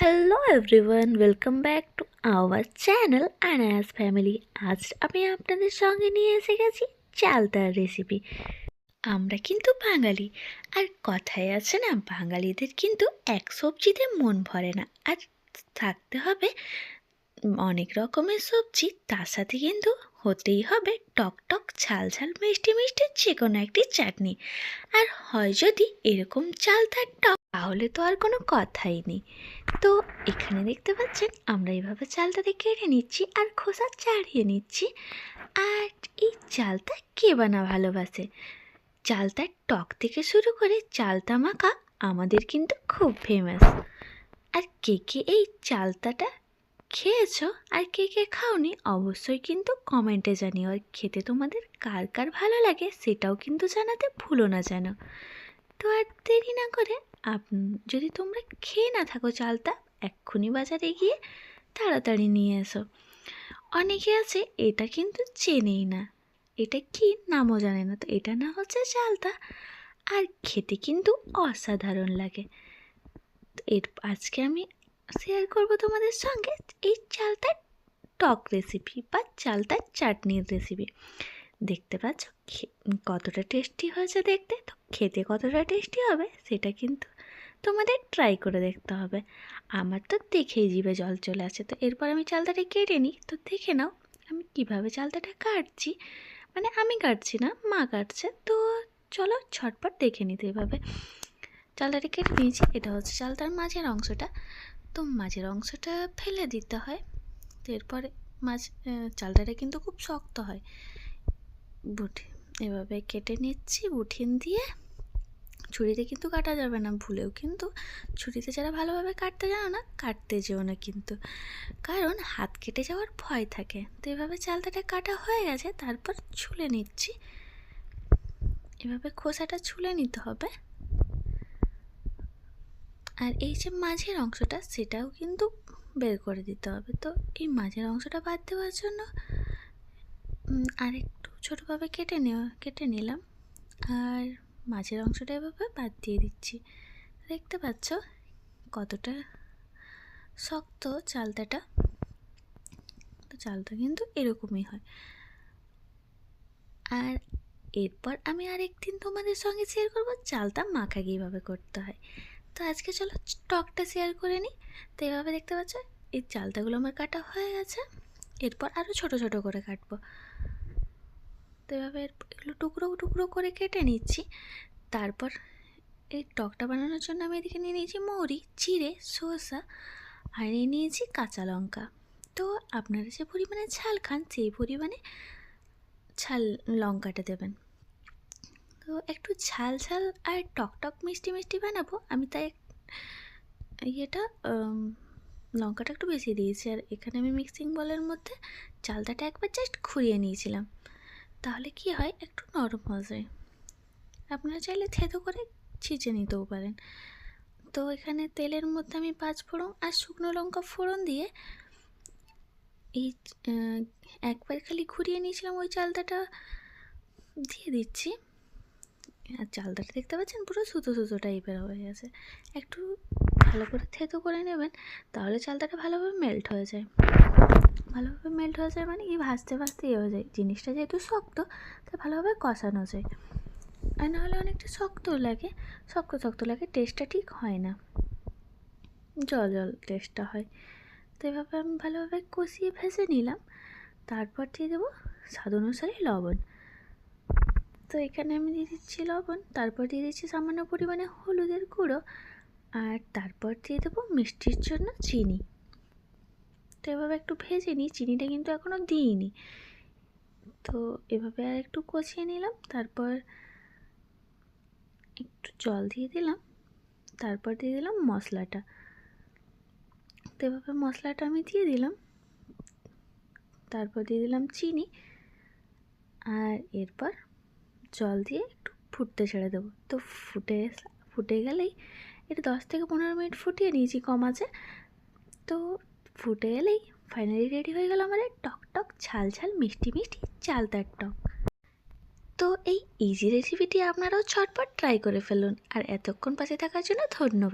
Hello everyone welcome back to our channel Anayas family আজ আমি আপনাদের সঙ্গে নিয়ে এসে গেছি চালতার রেসিপি আমরা কিন্তু বাঙালি, আর কথায় আছে না, বাঙালিদের কিন্তু এক সবজিতে মন ভরে না। আর থাকতে হবে অনেক রকমের সবজি, তার সাথে কিন্তু হতেই হবে টক টক, ঝাল ঝাল, মিষ্টি মিষ্টি যে কোনো একটি চাটনি। আর হয় যদি এরকম চাল তার টক, তাহলে তো আর কোনো কথাই নেই। তো এখানে দেখতে পাচ্ছেন, আমরা এইভাবে চালটাতে কেটে নিচ্ছি আর খোসা ছাড়িয়ে নিচ্ছি। আর এই চালটা কে বানা ভালোবাসে? চালতার টক থেকে শুরু করে চালতা মাখা আমাদের কিন্তু খুব ফেমাস আর কে কে এই চালতাটা খেয়েছো আর কে কে খাওনি অবশ্যই কিন্তু কমেন্টে জানিও। আর খেতে তোমাদের কার কার ভালো লাগে সেটাও কিন্তু জানাতে ভুলো না যেন। তো আর দেরি না করে আপ যদি তোমরা খেয়ে না থাকো চালটা, এক্ষুনি বাজারে গিয়ে তাড়াতাড়ি নিয়ে এসো। অনেকে আছে, এটা কিন্তু চেনেই না। এটা কি নামও জানে না। তো এটা না হচ্ছে চালতা আর খেতে কিন্তু অসাধারণ লাগে। এর আজকে আমি শেয়ার করব তোমাদের সঙ্গে এই চালতার টক রেসিপি বা চালতার চাটনির রেসিপি দেখতে পাচ্ছ কতটা টেস্টি হয়েছে দেখতে। তো খেতে কতটা টেস্টি হবে সেটা কিন্তু তোমাদের ট্রাই করে দেখতে হবে। আমার তো দেখেই জিভে জল চলে আসে। তো এরপর আমি চালতাটা কেটে নিই। তো দেখে নাও, আমি কীভাবে চালতাটা কাটছি। মানে আমি কাটছি না, মা কাটছে। তো চলো ছটপট দেখে নিতে এভাবে। চালতাটা কেটে নিয়েছি। এটা হচ্ছে চালতার মাঝের অংশটা। তো মাঝের অংশটা ফেলে দিতে হয়। তো এরপরে মাছ আহ, চালতাটা কিন্তু খুব শক্ত হয়। বুটি এভাবে কেটে নিচ্ছি বুঠিন দিয়ে। ছুরিতে কিন্তু কাটা যাবে না ভুলেও কিন্তু। ছুরিতে যারা ভালোভাবে কাটতে জানো না কাটতে যেও না কিন্তু। কারণ হাত কেটে যাওয়ার ভয় থাকে। তো এভাবে চালতাটা কাটা হয়ে গেছে তারপর ছুলে নিচ্ছি। এভাবে খোসাটা ছুলে নিতে হবে। আর এই যে মাঝের অংশটা, সেটাও কিন্তু বের করে দিতে হবে। তো এই মাঝের অংশটা বাদ দেওয়ার জন্য আর একটু ছোটোভাবে কেটে নেওয়া, কেটে নিলাম। আর মাঝের অংশটা এভাবে বাদ দিয়ে দিচ্ছি। দেখতে পাচ্ছ কতটা শক্ত চালতাটা? তো চালটা কিন্তু এরকমই হয়। আর এরপর আমি আরেকদিন তোমাদের সঙ্গে শেয়ার করব চালটা মাখা কীভাবে করতে হয়। তো আজকে চলো টকটা শেয়ার করে নিই। তো এভাবে দেখতে পাচ্ছ, এই চালতাগুলো আমার কাটা হয়ে গেছে। এরপর আরও ছোট ছোট করে কাটবো। তো এভাবে এগুলো টুকরো টুকরো করে কেটে নিচ্ছি। তারপর এই টকটা বানানোর জন্য আমি এদিকে নিয়ে নিয়েছি মৌরি, চিড়ে শসা আর নিয়ে নিয়েছি কাঁচা লঙ্কা। তো আপনারা যে পরিমাণে ঝাল খান, সেই পরিমাণে ঝাল লঙ্কাটা দেবেন। তো একটু ঝাল ঝাল আর টক টক মিষ্টি মিষ্টি বানাবো। আমি তাই ইয়েটা লঙ্কাটা একটু বেশি দিয়েছি। আর এখানে আমি মিক্সিং বলের মধ্যে চালতাটা একবার জাস্ট ঘুরিয়ে নিয়েছিলাম। তাহলে কি হয়, একটু নরম হয়ে যায়। আপনারা চাইলে থেতো করে ছিঁচে নিতেও পারেন। তো এখানে তেলের মধ্যে আমি পাঁচ ফোড়ন আর শুকনো লঙ্কা ফোড়ন দিয়ে এই একবার খালি ঘুরিয়ে নিয়েছিলাম ওই চালতাটা দিয়ে দিচ্ছি। আর চালতাটা দেখতে পাচ্ছেন? পুরো সুতো সুতো টাইপের হয়ে গেছে। একটু ভালো করে থেতো করে নেবেন, তাহলে চালতাটা ভালোভাবে মেল্ট হয়ে যায়। ভালোভাবে মেল্ট হয়ে যায় মানে কি? ভাজতে ভাজতে ইয়ে হয়ে যায়। জিনিসটা যেহেতু শক্ত, তাই ভালোভাবে কষানো যায়। আর নাহলে অনেকটা শক্ত লাগে। শক্ত শক্ত লাগে টেস্টটা ঠিক হয় না। জল জল টেস্টটা হয়। তো এভাবে আমি ভালোভাবে কষিয়ে ভেজে নিলাম। তারপর দিয়ে দেবো স্বাদ অনুসারে লবণ। তো এখানে আমি দিয়ে দিচ্ছি লবণ, তারপর দিয়ে দিচ্ছি সামান্য পরিমাণে হলুদের গুঁড়ো, আর তারপর দিয়ে দেবো মিষ্টির জন্য চিনি। তো এভাবে একটু ভেজে নিই, চিনিটা কিন্তু এখনও দিইনি। তো এভাবে আর একটু কষিয়ে নিলাম, তারপর একটু জল দিয়ে দিলাম, তারপর দিয়ে দিলাম মশলাটা। তো এভাবে মশলাটা আমি দিয়ে দিলাম, তারপর দিয়ে দিলাম চিনি, আর এরপর জল দিয়ে একটু ফুটতে ছেড়ে দেবো। তো ফুটে ফুটে গেলেই এটা দশ থেকে পনেরো মিনিট ফুটিয়ে নিয়েছি কম আছে। তো ফুটে গেলেই ফাইনালি রেডি হয়ে গেল আমাদের টক টক, ঝাল ঝাল, মিষ্টি মিষ্টি, চালতার টক। তো এই ইজি রেসিপিটি আপনারাও ছটপট ট্রাই করে ফেলুন। আর এতক্ষণ পাশে থাকার জন্য ধন্যবাদ।